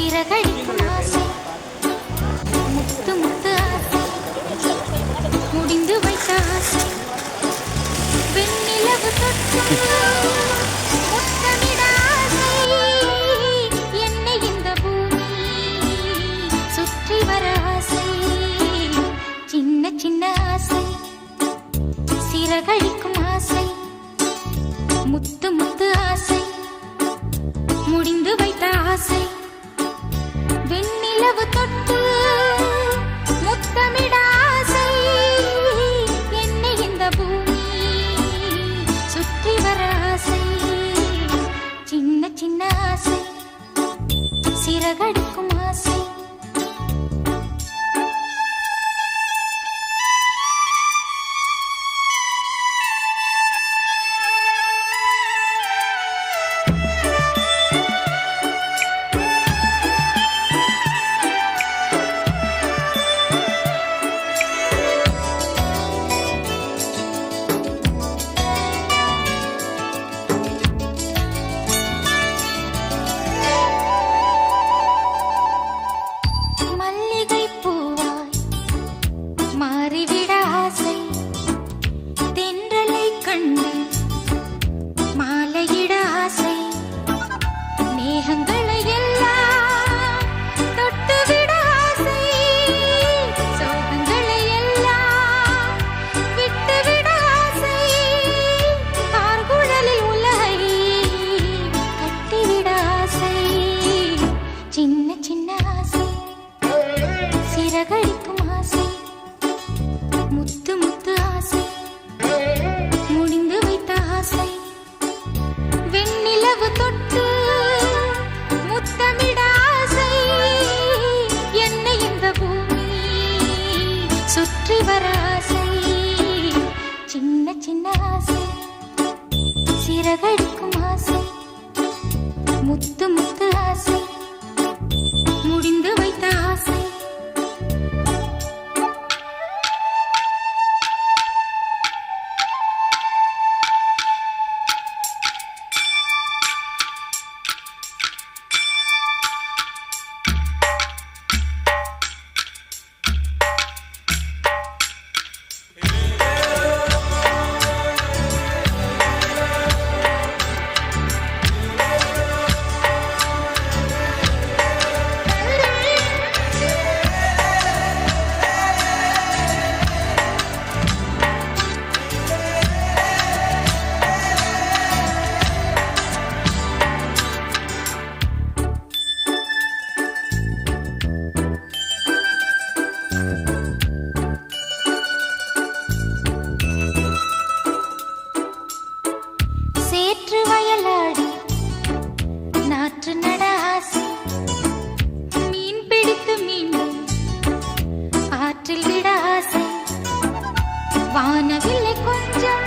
சிறகடிக்கும் ஆசை. முத்து முத்து ஆசை. முடிந்து வைத்த ஆசை. வெண்ணிலவு சிறகழிக்கும் ஆசை. முத்து மாறிவிட ஆசை. சின்ன ஆசை சிறகடிக்கும் ஆசை முத்து முத்து ஆசை. పానవిల్లి కొంచెం